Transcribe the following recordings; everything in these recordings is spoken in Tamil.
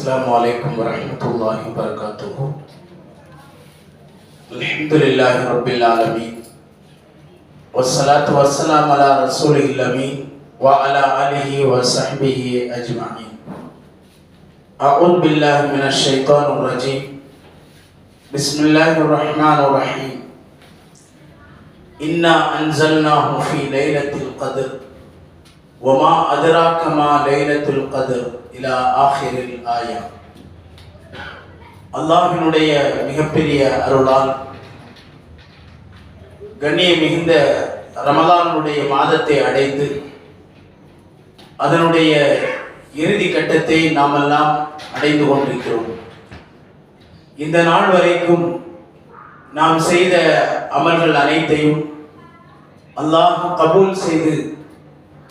السلام عليكم ورحمة الله وبركاته. الحمد لله رب العالمين. والصلاة والسلام على رسوله الأمين وعلى آله وصحبه أجمعين. أعوذ بالله من الشيطان الرجيم. بسم الله الرحمن الرحيم. إنا أنزلناه في ليلة القدر. وما أدراك ما ليلة القدر. இலா ஆஹிரில் ஆயா. அல்லாஹினுடைய மிகப்பெரிய அருளால் கண்ணிய மிகுந்த ரமலானுடைய மாதத்தை அடைந்து அதனுடைய இறுதி கட்டத்தை நாம் நாமெல்லாம் அடைந்து கொண்டிருக்கிறோம். இந்த நாள் வரைக்கும் நாம் செய்த அமல்கள் அனைத்தையும் அல்லாஹ் கபூல் செய்து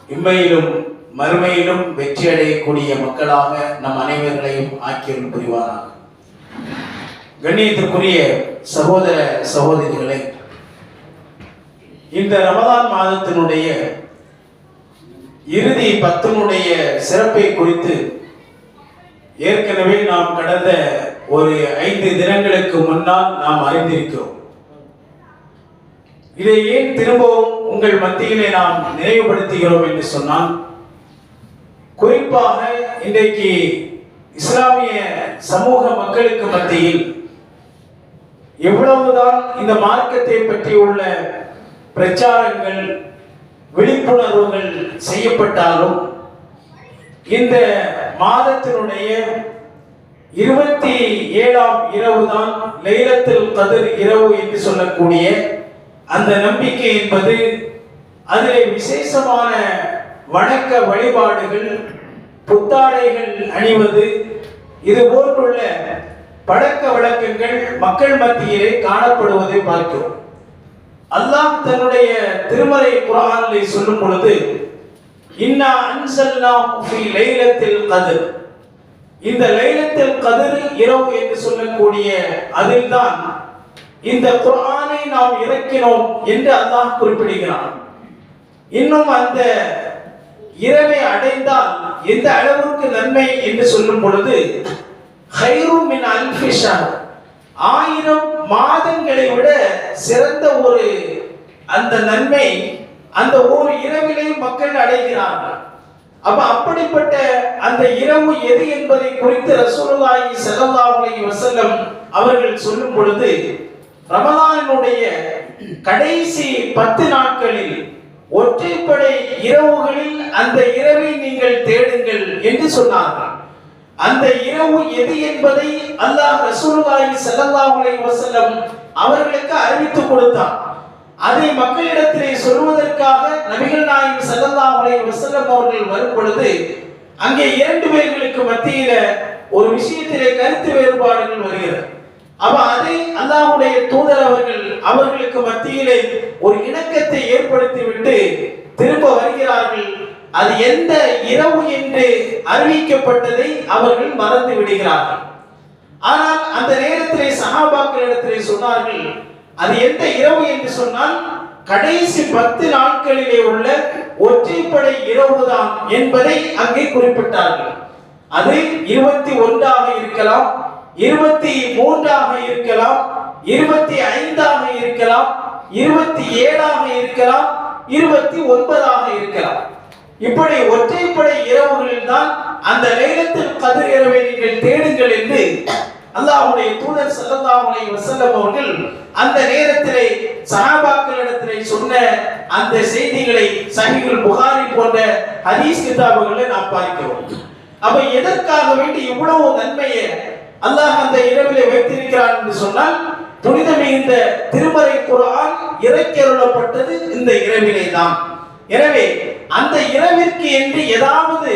இம்மையிலும் மறுமையிலும் வெற்றி அடையக்கூடிய மக்களாக நம் அனைவர்களையும் ஆக்கியம் புரிவாராக கண்ணியத்திற்குரிய சகோதர சகோதரிகளை இந்த ரமதான் மாதத்தினுடைய இறுதி பத்தினுடைய சிறப்பை குறித்து ஏற்கனவே நாம் கடந்த ஒரு ஐந்து தினங்களுக்கு முன்னால் நாம் அறிந்திருக்கிறோம். இதை ஏன் திரும்பவும் உங்கள் மத்தியிலே நாம் நினைவுபடுத்துகிறோம் என்று சொன்னால் குறிப்பாக இன்றைக்கு இஸ்லாமிய சமூக மக்களுக்கு மத்தியில் எவ்வளவுதான் இந்த மார்க்கத்தை பற்றி உள்ள பிரச்சாரங்கள் விழிப்புணர்வுகள் செய்யப்பட்டாலும் இந்த மாதத்தினுடைய இருபத்தி ஏழாம் இரவு தான் லைலத்தில் கதிர் இரவு என்று சொல்லக்கூடிய அந்த நம்பிக்கை என்பது அதிலே விசேஷமான வணக்க வழிபாடுகள் புத்தாடைகள் அணிவது இது போன்றுள்ள பழக்க வழக்கங்கள் மக்கள் மத்தியிலே காணப்படுவதை பார்க்கிறோம். அல்லாஹ் தன்னுடைய திருமலை குரானிலே சொல்லும் பொழுது இன்னா அன்சல்னாஹு ஃபீ லைலத்தில் கதிர். இந்த லைலத்தில் கதிர் இரவு என்று சொல்லக்கூடிய அதில்தான் இந்த குரானை நாம் இறக்கினோம் என்று அல்லாஹ் குறிப்பிடுகிறான். இன்னும் அந்த இரவை அடைந்தால் எந்த அளவுக்கு நன்மை என்று சொல்லும் பொழுது ஹைரும் மின் ஆயிரம் மாதங்களை விட சிறந்த ஒரு அந்த நன்மை அந்த ஒரு இரவிலே மக்கள் அடைகிறார்கள். அப்ப அப்படிப்பட்ட அந்த இரவு எது என்பதை குறித்து ரசூலுல்லாஹி ஸல்லல்லாஹு அலைஹி வஸல்லம் அவர்கள் சொல்லும் பொழுது ரமலானினுடைய கடைசி பத்து நாட்களில் ஒற்றைப்படை இரவுகளில் அந்த இரவை நீங்கள் தேடுங்கள் என்று சொன்னார்கள். அந்த இரவு எது என்பதை அல்லாஹ் ரசூலுல்லாஹி ஸல்லல்லாஹு அலைஹி வஸல்லம் அவர்களுக்கு அறிவித்து கொடுத்தார் அதை மக்களிடத்திலே சொல்வதற்காக நபிகள் நாயகம் ஸல்லல்லாஹு அலைஹி வஸல்லம் அவர்கள் வரும் பொழுது அங்கே இரண்டு பேர்களுக்கு மத்தியில ஒரு விஷயத்திலே கருத்து வேறுபாடுகள் வருகிறது. அவ அதை அல்லாஹ்வுடைய தூதர் அவர்கள் அவர்களுக்கு மத்தியிலே ஒரு இணக்கத்தை ஏற்படுத்திவிட்டு திரும்ப வருகிறார்கள். அது எந்த இரவு என்று அறிவிக்கப்பட்டதை அவர்கள் மறந்து விடுகிறார்கள். ஆனால் அந்த நேரத்திலே சஹாபாக்களிடத்திலே சொன்னார்கள் அது எந்த இரவு என்று சொன்னால் கடைசி பத்து நாட்களிலே உள்ள ஒற்றைப்படை இரவுதான் என்பதை அங்கே குறிப்பிட்டார்கள். அது இருபத்தி ஒன்றாக இருக்கலாம் இருபத்தி மூன்றாக இருக்கலாம் இருபத்தி ஐந்தாக இருக்கலாம் இருபத்தி ஏழாக இருக்கலாம் இருபத்தி ஒன்பதாக இருக்கலாம். இப்படி ஒற்றைப்படை இரவுகளில் தான் அந்த லைலத்தில் கதிர் இரவை நீங்கள் தேடுங்கள் என்று அல்லாஹ்வுடைய தூதர் ஸல்லல்லாஹு அலைஹி வஸல்லம் அவர்கள் அந்த நேரத்திலே சஹாபாக்களிடத்திலே சொன்ன அந்த செய்திகளை சஹீஹுல் புகாரி போன்ற ஹதீஸ் கிதாபுகளை நாம் பார்க்கிறோம். அப்ப எதற்காக வேண்டி இவ்வளவு நன்மையை அல்லாஹ் அந்த இரவிலே வைத்திருக்கிறான் என்று சொன்னால் புனித மிகுந்த திருமறை குரான் இறக்கியருளப்பட்டது இந்த இரவிலே தான். எனவே அந்த இரவிற்கு என்று ஏதாவது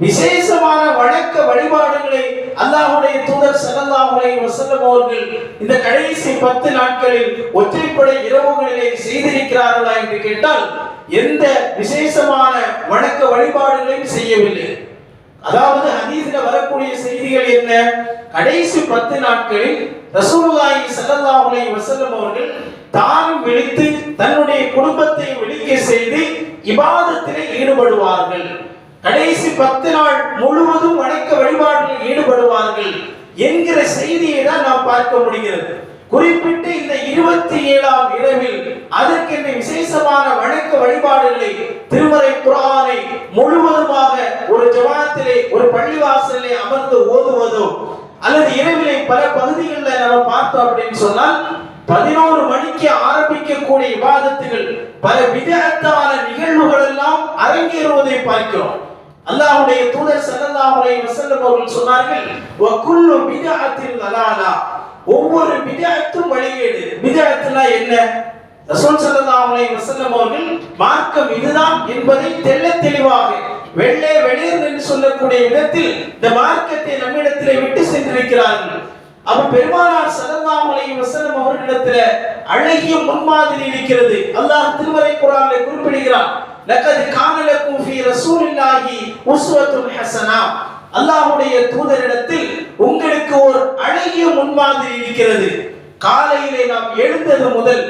விசேஷமான வழக்க வழிபாடுகளை அல்லாஹுடைய தூதர் ஸல்லல்லாஹு அலைஹி அவர்கள் இந்த கடைசி பத்து நாட்களில் ஒற்றைப்படை இரவுகளிலே செய்திருக்கிறார்களா என்று கேட்டால் எந்த விசேஷமான வணக்க வழிபாடுகளையும் செய்யவில்லை. அதாவது ஹதீஸ்ல வரக்கூடிய செய்திகள் என்ன? கடைசி பத்து நாட்களில் ரசூலுல்லாஹி ஸல்லல்லாஹு அலைஹி வஸல்லம் அவர்கள் தானும் விழித்து தன்னுடைய குடும்பத்தை விழிக்க செய்து இபாதத்திலே ஈடுபடுவார்கள். கடைசி பத்து நாள் முழுவதும் வணக்க வழிபாட்டில் ஈடுபடுவார்கள் என்கிற செய்தியை தான் நாம் பார்க்க முடிகிறது. குறிப்பிட்டு இந்த இருபத்தி ஏழாம் இரவில் அதற்கென்று விசேஷமான வணக்க வழிபாடுகளை திருமறை குரானை முழுவதுமாக ஒரு ஜமாத்திலே ஒரு பள்ளிவாசலிலே அமர்ந்து ஓதுவதோ அல்லது இரவிலே பல பகுதிகளில் நம்ம பார்த்தோம் அப்படின்னு சொன்னால் பதினோரு மணிக்கு ஆரம்பிக்கக்கூடிய விவாதத்துகள் பல விதத்தான நிகழ்வுகள் எல்லாம் அரங்கேறுவதை பார்க்கிறோம். அல்லாஹுடைய தூதர் ஸல்லல்லாஹு அலைஹி வஸல்லம் அவர்கள் சொன்னார்கள் வ குல்லு பிதஅத்தின் லலாலா ஒவ்வொரு பிதஅத்தும் வழிகேடு. விஜயத்துனா என்ன? ரசூல் ஸல்லல்லாஹு அலைஹி அவர்கள் மார்க்கம் இதுதான் என்பதை தெல்ல தெளிவாக வெள்ளை வெளியர் என்று சொல்லக்கூடிய இடத்தில் இந்த மார்க்கத்தை நம்மிடத்திலே விட்டு சென்றிருக்கிறார்கள். அப்ப பெருமானார் ஸல்லல்லாஹு அலைஹி வஸல்லம் அவர்களிடத்துல அழகிய முன்மாதிரி இருக்கிறது. அல்லாஹ் திருமறை குர்ஆனிலே குறிப்பிடுகிறான் லக்கத் கான லக்கும் ஃபீ ரசூலில்லாஹி உஸ்வத்துன் ஹஸனா அல்லாஹ்வுடைய தூதரிடத்தில் உங்களுக்கு ஒரு அழகிய முன்வாந்து இருக்கிறது. காலையிலே நாம் எழுந்தது முதல்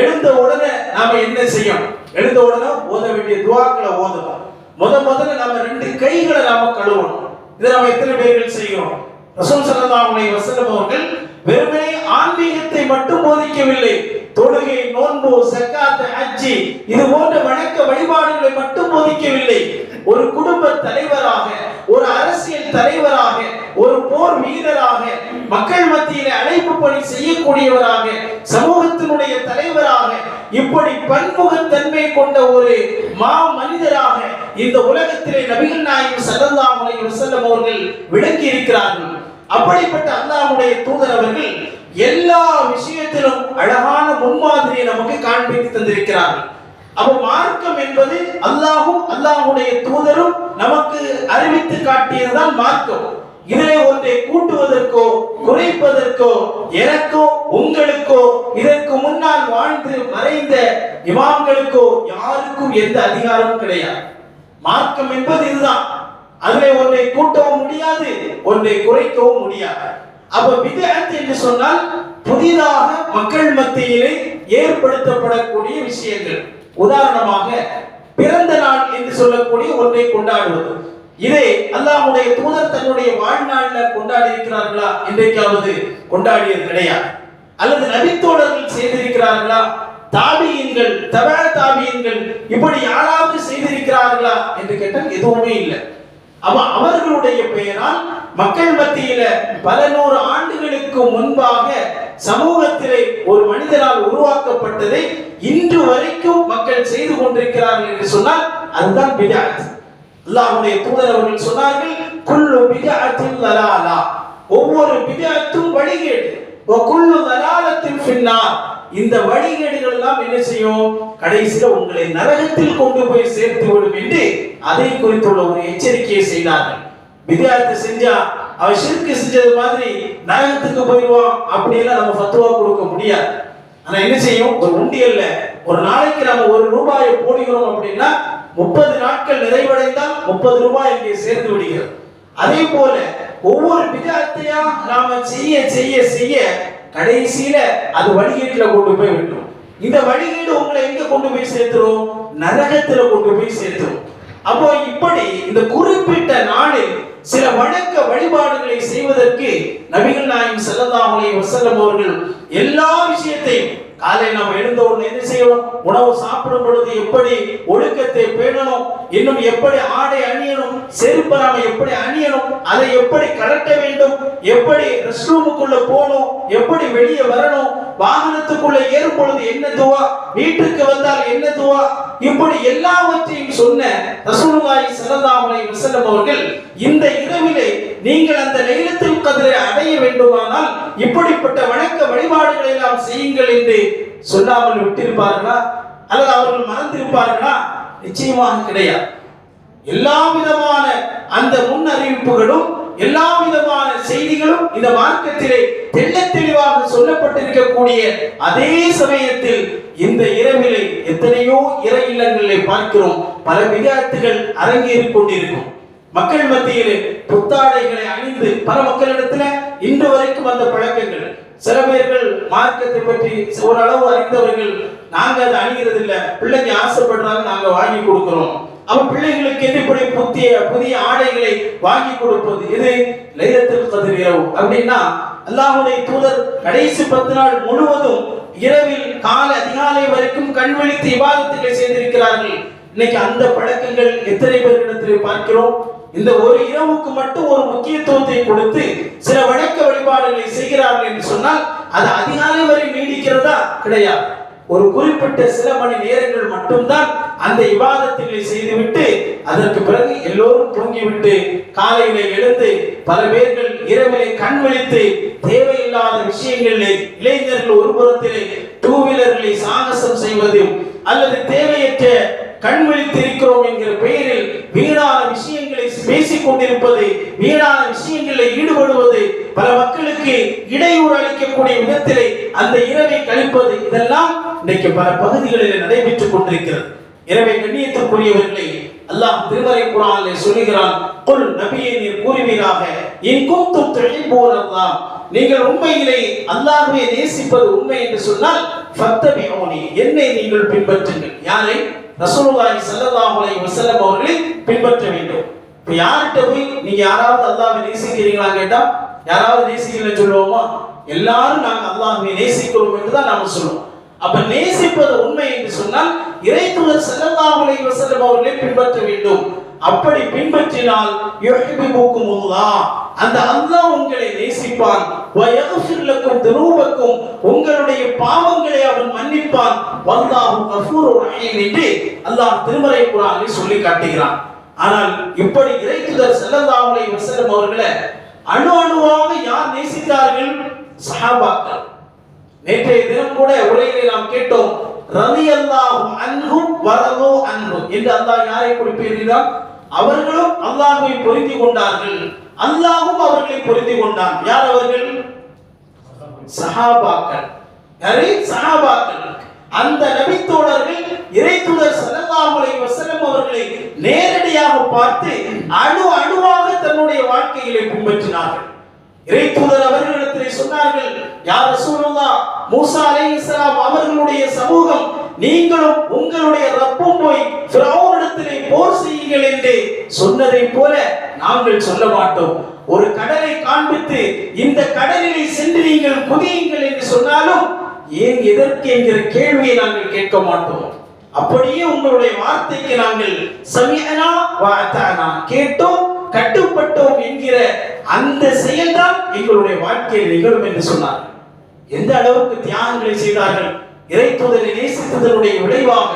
எழுந்த உடனே நாம என்ன செய்யணும்? எழுந்த உடனே ஓத வேண்டிய துவாக்களை ஓதணும். முத முதல்ல நம்ம ரெண்டு கைகளை நாம கழுவணும். இதை நம்ம எத்தனை பேர்கள் செய்கிறோம்? ரசூல் ஸல்லல்லாஹு அலைஹி வஸல்லம் அவர்கள் வெறுமனே ஆன்மீகத்தை மட்டும் போதிக்கவில்லை. தொழுகை நோன்பு சக்காத் ஹஜ்ஜி இது போன்ற வணக்க வழிபாடுகளை மட்டும் ஒதுக்கவில்லை ஒரு குடும்ப தலைவராக ஒரு அரசியல் தலைவராக ஒரு போர் வீரராக மக்கள் மத்தியில அழைப்பு பணி செய்யக்கூடியவராக சமூகத்தினுடைய தலைவராக இப்படி பன்முகத்தன்மை கொண்ட ஒரு மா மனிதராக இந்த உலகத்திலே நபிகள் நாயகம் ஸல்லல்லாஹு அலைஹி அவர்கள் விளங்கி இருக்கிறார்கள் அப்படிப்பட்ட அல்லாஹுடைய தூதர் அவர்கள் எல்லா விஷயத்திலும் அழகான முன்மாதிரியை நமக்கு காண்பித்து தந்திருக்கிறார்கள். அப்போ மார்க்கம் என்பது அல்லாஹும் அல்லாஹ்வுடைய தூதரும் நமக்கு அறிவித்து காட்டியதுதான் மார்க்கம். இதிலே ஒன்றை கூட்டுவதற்கோ குறைப்பதற்கோ எனக்கோ உங்களுக்கோ இதற்கு முன்னால் வாழ்ந்து மறைந்த இமாம்களுக்கோ யாருக்கும் எந்த அதிகாரமும் கிடையாது. மார்க்கம் என்பது இதுதான். அதிலே ஒன்றை கூட்டவும் முடியாது ஒன்றை குறைக்கவும் முடியாது. அப்ப விதத்து என்று சொன்னால் புதிதாக மக்கள் மத்தியிலே ஏற்படுத்தப்படக்கூடிய விஷயங்கள். உதாரணமாக பிறந்த நாள் என்று சொல்லக்கூடிய ஒன்றை கொண்டாடுவது. இதை அல்லாஹ்வுடைய தூதர் தன்னுடைய வாழ்நாளில் கொண்டாடி இருக்கிறார்களா இன்றைக்காவது கொண்டாடியது கிடையாது. அல்லது நபித்தோழர்கள் செய்திருக்கிறார்களா? தாபியங்கள் தவ தாபியங்கள் இப்படி யாராவது செய்திருக்கிறார்களா? என்று கேட்டால் எதுவுமே இல்லை. அவ அவர்களுடைய பெயரால் மக்கள் மத்தியில பல நூறு ஆண்டுகளுக்கு முன்பாக சமூகத்திலே ஒரு மனிதரால் உருவாக்கப்பட்டதை இன்று வரைக்கும் மக்கள் செய்து கொண்டிருக்கிறார்கள் என்று சொன்னால் அதுதான் பிஜாத் அல்லாஹுடைய தூதர் அவர்கள் சொன்னார்கள் குல்லு பிஜாத்தில் லலாலா ஒவ்வொரு பிஜாத்தும் வழிகேடு. குள்ளு குல்லு லலாலத்தின் இந்த வழிகேடுகள் எல்லாம் என்ன செய்யும்? கடைசியில உங்களை நரகத்தில் கொண்டு போய் சேர்த்து விடும் என்று அதை குறித்துள்ள ஒரு எச்சரிக்கையை செய்தார்கள். வித்தியார்த்தி செஞ்சா அவன் சிறுக்கு செஞ்சது மாதிரி நரகத்துக்கு போயிடுவான் அப்படியெல்லாம் நம்ம ஃபத்துவா கொடுக்க முடியாது. ஆனா என்ன செய்யும்? ஒரு உண்டியல்ல ஒரு நாளைக்கு நம்ம ஒரு ரூபாயை போடுகிறோம் அப்படின்னா முப்பது நாட்கள் நிறைவடைந்தால் முப்பது ரூபாய் இங்கே சேர்ந்து விடுகிறது. அதே போல ஒவ்வொரு விதத்தையா நாம செய்ய செய்ய செய்ய கடைசியில அது வழிகேட்டுல கொண்டு போய் விட்டுரும். இந்த வழிகேடு உங்களை எங்க கொண்டு போய் சேர்த்துரும்? நரகத்துல கொண்டு போய் சேர்த்துரும். அப்போ இப்படி இந்த குறிப்பிட்ட நாளில் சில வணக்க வழிபாடுகளை செய்வதற்கு நபிகள் நாயம் செல்லதாமலை வசல்லம் அவர்கள் எல்லா விஷயத்தையும் காலை நாம் எழுந்த உடனே என்ன செய்யணும்? உணவு சாப்பிடும் பொழுது எப்படி ஒழுக்கத்தை பேணணும்? இன்னும் எப்படி ஆடை அணியணும்? செருப்பை நாம எப்படி அணியணும் அதை எப்படி கலட்ட வேண்டும் எப்படி ரெஸ்ட் ரூமுக்குள்ள போகணும் எப்படி வெளியே வரணும் வாகனத்துக்குள்ள ஏறும் பொழுது என்ன துவா வீட்டுக்கு வந்தால் என்ன துவா இப்படி எல்லாவற்றையும் சொன்ன ரசூலுல்லாஹி ஸல்லல்லாஹு அலைஹி வஸல்லம் அவர்கள் இந்த இரவிலே நீங்கள் அந்த லைலத்துல் கதிரை அடைய வேண்டுமானால் இப்படிப்பட்ட வணக்க வழிபாடுகளை எல்லாம் செய்யுங்கள் என்று சொல்லாமல் விட்டிருப்பார்களா? அல்லது அவர்கள் மறந்திருப்பார்களா? நிச்சயமாக கிடையாது. எல்லா விதமான அந்த முன் அறிவிப்புகளும் எல்லா விதமான செய்திகளும் இந்த மார்க்கத்திலே தெள்ள தெளிவாக சொல்லப்பட்டிருக்கக்கூடிய அதே சமயத்தில் இந்த இரவிலே எத்தனையோ இறை இல்லங்களிலே பார்க்கிறோம். பல விகாரத்துகள் அரங்கேறிக் கொண்டிருக்கும். மக்கள் மத்தியிலே புத்தாடைகளை அணிந்து பல மக்களிடத்துல இன்று வரைக்கும் அந்த பழக்கங்கள். சில பேர்கள் மார்க்கத்தை பற்றி ஓரளவு அறிந்தவர்கள் நாங்க அதை அணிகிறது பிள்ளைங்க ஆசைப்படுறாங்க நாங்க வாங்கி கொடுக்கிறோம். அவன் பிள்ளைகளுக்கு என்று இப்படி புதிய புதிய ஆடைகளை வாங்கி கொடுப்பது? இது லைலத்தில் கதிர் இரவு. அப்படின்னா அல்லாஹுடைய தூதர் கடைசி பத்து நாள் முழுவதும் இரவில் காலை அதிகாலை வரைக்கும் கண் விழித்து இபாதத்துகளை செய்திருக்கிறார்கள். இன்னைக்கு அந்த பழக்கங்கள் எத்தனை பேரிடத்தில் பார்க்கிறோம்? இந்த ஒரு இரவுக்கு மட்டும் ஒரு முக்கியத்துவத்தை கொடுத்து சில வணக்க வழிபாடுகளை செய்கிறார்கள் என்று சொன்னால் அது அதிகாலை வரை நீடிக்கிறதா? கிடையாது. ஒரு குறிப்பிட்ட சில மணி நேரங்கள் மட்டும்தான் அந்த இபாதத்துகளை செய்துவிட்டு அதற்கு பிறகு எல்லோரும் தூங்கிவிட்டு காலையில எழுந்து பல பேர்கள் இரவிலே கண் விழித்து தேவையில்லாத விஷயங்களிலே இளைஞர்கள் ஒரு புறத்திலே டூ வீலர்களை சாகசம் செய்வதும் அல்லது தேவையற்ற கண் விழித்திருக்கிறோம் என்கிற பெயரில் வீணான விஷயங்களை பேசிக் கொண்டிருப்பது வீணான விஷயங்களில் ஈடுபடுவது பல மக்களுக்கு இடையூறு அளிக்கக்கூடிய விதத்திலே அந்த இரவை கழிப்பது இதெல்லாம் இன்றைக்கு பல பகுதிகளில் நடைபெற்றுக் கொண்டிருக்கிறது. எனவே கண்ணியத்திற்குரியவர்களை அல்லாஹ் திருமறை குரானிலே சொல்லுகிறான் குல் நபியை நீர் கூறுவீராக இன் குந்தும் துஹிப்பூன அல்லாஹ். நீங்கள் உண்மையிலே அல்லாஹ்வை நேசிப்பது உண்மை என்று சொன்னால் ஃபத்தபிஊனி என்னை நீங்கள் பின்பற்றுங்கள். யாரை? ரசூலுல்லாஹி ஸல்லல்லாஹு அலைஹி வஸல்லம் அவர்களை பின்பற்ற வேண்டும். இப்போ யார்கிட்ட போய் நீங்க யாராவது அல்லாஹ்வை நேசிக்கிறீங்களா கேட்டா யாராவது நேசிக்கலன்னு சொல்லுவோமா? எல்லாரும் நாங்கள் அல்லாஹ்வை நேசிக்கிறோம் என்று தான் நாம சொல்லுவோம். அப்ப நேசிப்பது உண்மை என்று சொன்னால் இறைத்துவர் ஸல்லல்லாஹு அலைஹி அவர்களை பின்பற்ற வேண்டும். அப்படி பின்பற்றினால் யுஹிப்புக்குமுல்லாஹ் அந்த அல்லாஹ் உங்களை நேசிப்பான். வ யக்ஃபிர் உங்களுடைய பாவங்களை அவன் மன்னிப்பான். வல்லாஹு கஃபூருர் ரஹீம் என்று அல்லாஹ் திருமறை குர்ஆனில் சொல்லி காட்டுகிறான். ஆனால் இப்படி இறைத்துதர் ஸல்லல்லாஹு அலைஹி அவர்களை அணு அணுவாக யார் நேசித்தார்கள்? சஹாபாக்கள். நேற்றைய தினம் கூட உரையிலே நாம் கேட்டோம் ரவி அல்லாஹும் அன்றும் வரதோ அன்றும் என்று அல்லாஹ் யாரை குறிப்பிடுகிறார் அவர்களும் அல்லாஹுவை பொருந்தி கொண்டார்கள். அல்லாஹும் அவர்களை பொருந்தி கொண்டான். யார் அவர்கள்? சஹாபாக்கள். யாரே சஹாபாக்கள். அந்த நபித்தோழர்கள் இறைத்துடர் சலல்லாஹுலை அலைஹி அவர்களை நேரடியாக பார்த்து அணு அணுவாக தன்னுடைய வாழ்க்கையிலே பின்பற்றினார்கள் இறைத்தூதர் அவர்களிடத்திலே சொன்னார்கள் யார் ரசூலுல்லாஹ் மூசா அலைஹிஸ்ஸலாம் அவர்களுடைய சமூகம் நீங்களும் உங்களுடைய ரப்பும் போய் ஃபிரௌனிடத்திலே போர் செய்யுங்கள் என்று சொன்னதை போல நாங்கள் சொல்ல மாட்டோம். ஒரு கடலை காண்பித்து இந்த கடலிலே சென்று நீங்கள் குதியுங்கள் என்று சொன்னாலும் ஏன் எதற்கு என்கிற கேள்வியை நாங்கள் கேட்க மாட்டோம். அப்படியே உங்களுடைய வார்த்தைக்கு நாங்கள் சமியனா கேட்டோம் கட்டுப்பட்டோம் என்கிற அந்த செயல்தான் எங்களுடைய வாழ்க்கையில் நிகழும் என்று சொன்னார். எந்த அளவுக்கு தியாகங்களை செய்தார்கள்? இறை தூதரை நேசித்ததனுடைய விளைவாக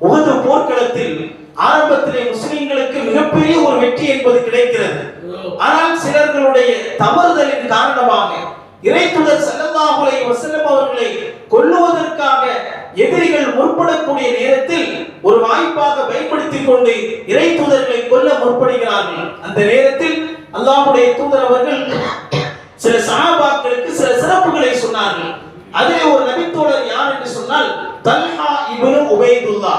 உகது போர்க்களத்தில் ஆரம்பத்திலே முஸ்லிம்களுக்கு மிகப்பெரிய ஒரு வெற்றி என்பது கிடைக்கிறது. ஆனால் சிலர்களுடைய தவறுதலின் காரணமாக இறைத்துதல் ஸல்லல்லாஹு வசலம் அவர்களை கொல்லுவதற்காக எதிரிகள் முற்படக்கூடிய நேரத்தில் ஒரு வாய்ப்பாக பயன்படுத்திக் கொண்டு இறை கொல்ல முற்படுகிறார்கள். அந்த நேரத்தில் அல்லாஹுடைய தூதர் அவர்கள் சில சஹாபாக்களுக்கு சில சிறப்புகளை சொன்னார்கள். அதிலே ஒரு நபித்தோழர் யார் என்று சொன்னால் தல்ஹா இப்னு உபைதுல்லா.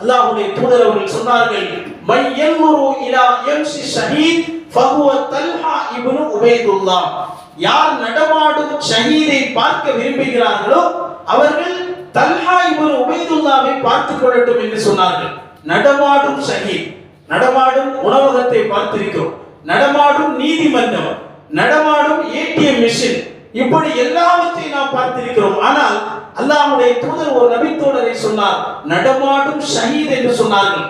அல்லாஹ்வுடைய தூதர் அவர்கள் சொன்னார்கள் மை யன்முரு இலா யம்ஷி ஷஹீத் ஃபஹுவ தல்ஹா இப்னு உபைதுல்லா. யார் நடமாடும் ஷஹீதை பார்க்க விரும்புகிறார்களோ அவர்கள் தல்ஹா இப்னு உபைதுல்லாவை பார்த்துக் கொள்ளட்டும் என்று சொன்னார்கள். நடமாடும் ஷஹீத் நடமாடும் உணவகத்தை பார்த்திருக்கிறோம். நடமாடும் நீதிமன்றம் நடமாடும் ஏடிஎம் மிஷின் இப்படி எல்லாவற்றையும் நாம் பார்த்திருக்கிறோம். ஆனால் அல்லாஹ்வுடைய தூதர் ஒரு நபித்தோழரை சொன்னார் நடமாடும் ஷஹீத் என்று சொன்னார்கள்.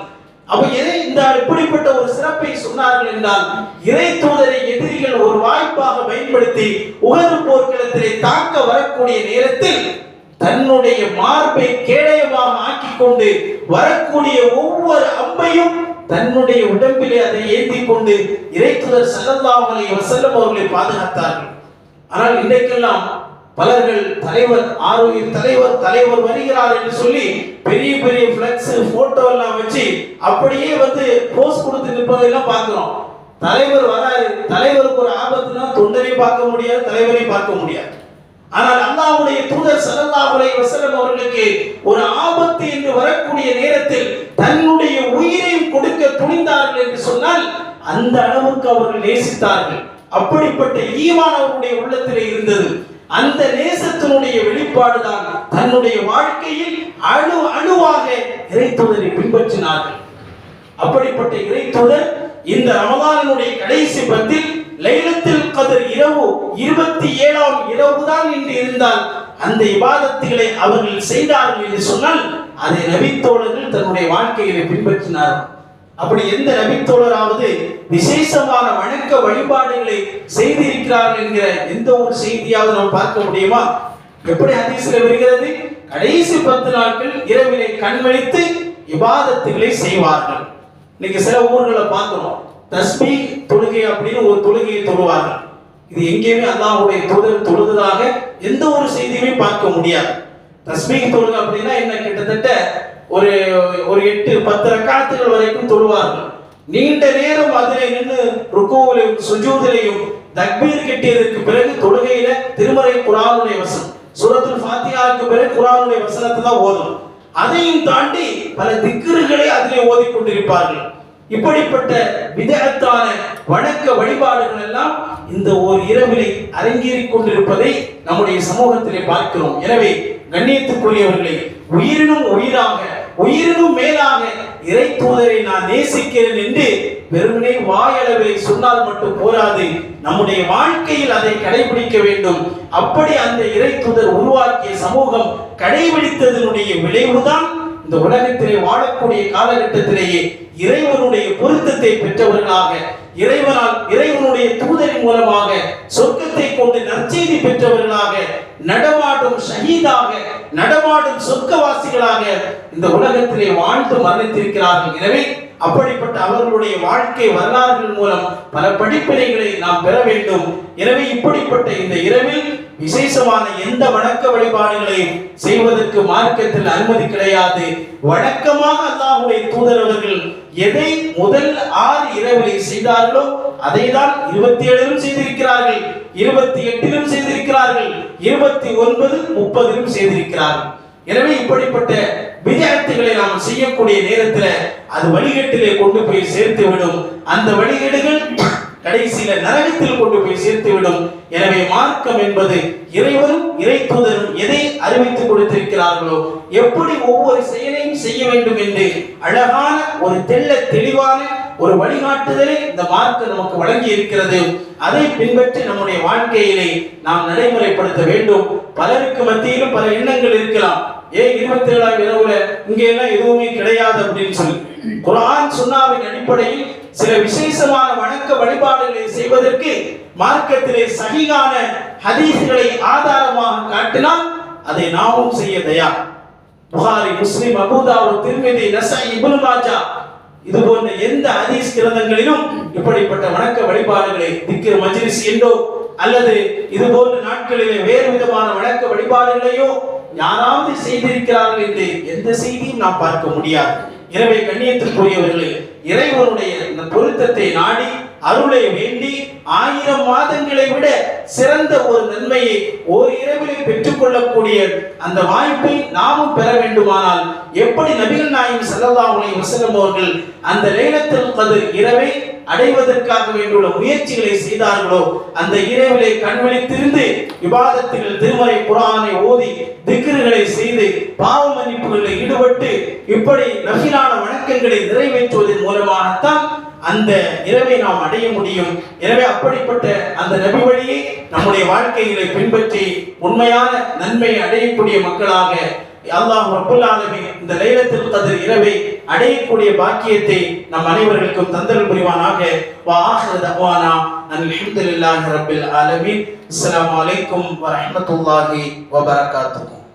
அப்ப எதை இந்த இப்படிப்பட்ட ஒரு சிறப்பை சொன்னார்கள் என்றால் இறை தூதரை எதிரிகள் ஒரு வாய்ப்பாக பயன்படுத்தி உகது போர்க்களத்திலே தாக்க வரக்கூடிய நேரத்தில் தன்னுடைய மார்பை கேடயமாக ஆக்கிக் கொண்டு வரக்கூடிய ஒவ்வொரு அம்பையும் தன்னுடைய உடம்பிலே அதை ஏந்தி கொண்டு இறைத்துதர் ஸல்லல்லாஹு அலைஹி அவர்களை பாதுகாத்தார்கள். ஆனால் இன்றைக்கெல்லாம் பலர்கள் தலைவர் ஆரோக்கிய தலைவர் தலைவர் வருகிறார் என்று சொல்லி பெரிய பெரிய பிளக்ஸ் போட்டோ எல்லாம் வச்சு அப்படியே வந்து போஸ் கொடுத்து நிற்பதெல்லாம் பார்க்கிறோம். தலைவர் வராரு. தலைவருக்கு ஒரு ஆபத்துனா தொண்டரை பார்க்க முடியாது தலைவரை பார்க்க முடியாது. ஆனால் அல்லாஹ்வுடைய தூதர் ஸல்லல்லாஹு அலைஹி வஸல்லம் அவர்களுக்கு ஒரு ஆபத்து என்று வரக்கூடிய நேரத்தில் தன்னுடைய உயிரையும் கொடுக்க துணிந்தார்கள் என்று சொன்னால் அந்த அளவுக்கு அவர்கள் நேசித்தார்கள். அப்படிப்பட்ட ஈமான் அவருடைய உள்ளத்திலே இருந்தது. அந்த நேசத்தினுடைய வெளிப்பாடுதான் தன்னுடைய வாழ்க்கையில் அணு அணுவாக இறைத்துதரை பின்பற்றினார்கள். அப்படிப்பட்ட இறை இந்த ரமதானினுடைய கடைசி பத்தில் லைலத்தில் கதிர் இரவு இருபத்தி ஏழாம் இரவுதான் என்று இருந்தால் அந்த இபாதத்துகளை அவர்கள் செய்தார்கள் என்று சொன்னால் அதை நபித்தோழர்கள் தன்னுடைய வாழ்க்கையிலே பின்பற்றினார்கள் அப்படி எந்த நபித்தோழராவது விசேஷமான வணக்க வழிபாடுகளை செய்திருக்கிறார்கள் என்கிற எந்த ஒரு செய்தியாவது நாம் பார்க்க முடியுமா? எப்படி ஹதீஸ்ல வருகிறது? கடைசி பத்து நாட்கள் இரவிலே கண்வழித்து இபாதத்துகளை செய்வார்கள். இன்னைக்கு சில ஊர்களை பார்க்கிறோம். தஸ்மி தொழுகை அப்படின்னு ஒரு தொழுகையை தொழுவார்கள். இது எங்கேயுமே அல்லாஹுடைய தூதர் தொழுதாக எந்த ஒரு செய்தியுமே பார்க்க முடியாது. தஸ்பீக் தொழுகை அப்படின்னா என்ன? கிட்டத்தட்ட ஒரு ஒரு எட்டு பத்து ரக்காத்துகள் வரைக்கும் தொழுவார்கள். நீண்ட நேரம் அதிலே நின்று ருக்கோவிலையும் சுஜூதிலையும் தக்பீர் கட்டியதற்கு பிறகு தொழுகையில திருமறை குரானுடைய வசனம் சுரத்தில் ஃபாத்தியாவுக்கு பிறகு குரானுடைய வசனத்தை தான் ஓதணும் அதையும் தாண்டி பல திக்கிறுகளை அதிலே கொண்டிருப்பார்கள். இப்படிப்பட்ட விதத்தான வணக்க வழிபாடுகள் எல்லாம் இந்த ஒரு இரவிலே அரங்கேறிக் கொண்டிருப்பதை நம்முடைய சமூகத்திலே பார்க்கிறோம். எனவே கண்ணியத்துக்குரியவர்களை உயிரினும் உயிராக உயிரினும் மேலாக இறை தூதரை நான் நேசிக்கிறேன் என்று வெறுமனே வாயளவை சொன்னால் மட்டும் போராது. நம்முடைய வாழ்க்கையில் அதை கடைபிடிக்க வேண்டும். அப்படி அந்த இறை தூதர் உருவாக்கிய சமூகம் கடைபிடித்ததனுடைய விளைவுதான் இந்த உலகத்திலே வாழக்கூடிய காலகட்டத்திலேயே இறைவனுடைய பொருத்தத்தை பெற்றவர்களாக இறைவனால் இறைவனுடைய தூதரின் மூலமாக சொர்க்கத்தை கொண்டு நற்செய்தி பெற்றவர்களாக நடமாடும் ஷஹீதாக நடமாடும் சொர்க்கவாசிகளாக இந்த உலகத்திலே வாழ்ந்து மரணித்திருக்கிறார்கள். எனவே அப்படிப்பட்ட அவர்களுடைய வாழ்க்கை வரலாறுகள் மூலம் பல படிப்பினைகளை நாம் பெற வேண்டும். எனவே இப்படிப்பட்ட இந்த இரவில் விசேஷமான எந்த வணக்க வழிபாடுகளையும் செய்வதற்கு மார்க்கத்தில் அனுமதி கிடையாது. வழக்கமாக அல்லாஹுடைய தூதரவர்கள் எதை முதல் ஆறு இரவிலே செய்தார்களோ அதை தான் இருபத்தி ஏழிலும் செய்திருக்கிறார்கள் இருபத்தி எட்டிலும் செய்திருக்கிறார்கள் இருபத்தி ஒன்பது முப்பதிலும் செய்திருக்கிறார்கள். எனவே இப்படிப்பட்ட விஜயத்துகளை நாம் செய்யக்கூடிய நேரத்தில் அது வழிகட்டிலே கொண்டு போய் சேர்த்து விடும் அந்த வழிகேடுகள் கடைசியில நரகத்தில் கொண்டு போய் சேர்த்துவிடும். எனவே மார்க்கம் என்பது இறைவரும் இறை தூதரும் எதை அறிவித்து கொடுத்திருக்கிறார்களோ எப்படி ஒவ்வொரு செயலையும் செய்ய வேண்டும் என்று அழகான ஒரு தெள்ள தெளிவான ஒரு வழிகாட்டுதலை இந்த மார்க்கம் நமக்கு வழங்கி இருக்கிறது அதை பின்பற்றி நம்முடைய வாழ்க்கையிலே நாம் நடைமுறைப்படுத்த வேண்டும். பலருக்கு மத்தியிலும் பல எண்ணங்கள் இருக்கலாம். ஏன் இருபத்தி ஏழாம் இரவுல இங்க எல்லாம் எதுவுமே கிடையாது அப்படின்னு சொல்லி. குரான் சுன்னாவின் அடிப்படையில் சில விசேஷமான வணக்க வழிபாடுகளை செய்வதற்கு மார்க்கத்திலே சகிகான ஹதீஸ்களை ஆதாரமாக காட்டினால் அதை நாமும் செய்ய தயார். புகாரி முஸ்லிம் அபூதாவுத் திருமதி நசை இபுல் மாஜா இது போன்ற எந்த ஹதீஸ் கிரந்தங்களிலும் இப்படிப்பட்ட வணக்க வழிபாடுகளை திக்கிற மஜ்லிஸ் என்றோ அல்லது இது போன்ற நாட்களிலே வேறு விதமான வணக்க வழிபாடுகளையோ யாராவது செய்திருக்கிறார்கள் என்று எந்த செய்தியும் நாம் பார்க்க முடியாது. எனவே கண்ணியத்திற்குரியவர்களே இறைவனுடைய இந்த பொருத்தத்தை நாடி அருளை வேண்டி ஆயிரம் மாதங்களை விட சிறந்த ஒரு நன்மையை ஓர் இரவிலே பெற்றுக்கொள்ளக்கூடிய அந்த வாய்ப்பை நாமும் பெற வேண்டுமானால் எப்படி நபிகள் நாயகம் ஸல்லல்லாஹு அலைஹி அவர்கள் அந்த லேலத்தில் கத்ர் இரவை அடைவதற்காக வேண்டியுள்ள முயற்சிகளை செய்தார்களோ அந்த இரவிலே கண்விழித்திருந்து விவாதத்துகள் திருமறை குரானை ஓதி திக்ருகளை செய்து பாவ மன்னிப்புகளில் ஈடுபட்டு இப்படி நபிலான வணக்கங்களை நிறைவேற்றுவதன் மூலமாகத்தான் அந்த இரவை நாம் அடைய முடியும். எனவே அப்படிப்பட்ட அந்த நபி வழியை நம்முடைய வாழ்க்கையிலே பின்பற்றி உண்மையான நன்மையை அடையக்கூடிய மக்களாக அல்லாஹ் ரப்புல் ஆலமீன் இந்த லைலத்தில் கதிர் இரவை அடையக்கூடிய பாக்கியத்தை நம் அனைவர்களுக்கும் தந்தல் புரிவானாக. வா ஆஹிரு தஅவானா அல்ஹம்துலில்லாஹி ரப்பில் ஆலமீன். அஸ்ஸலாமு அலைக்கும் வ ரஹ்மத்துல்லாஹி வ பரகாத்துஹு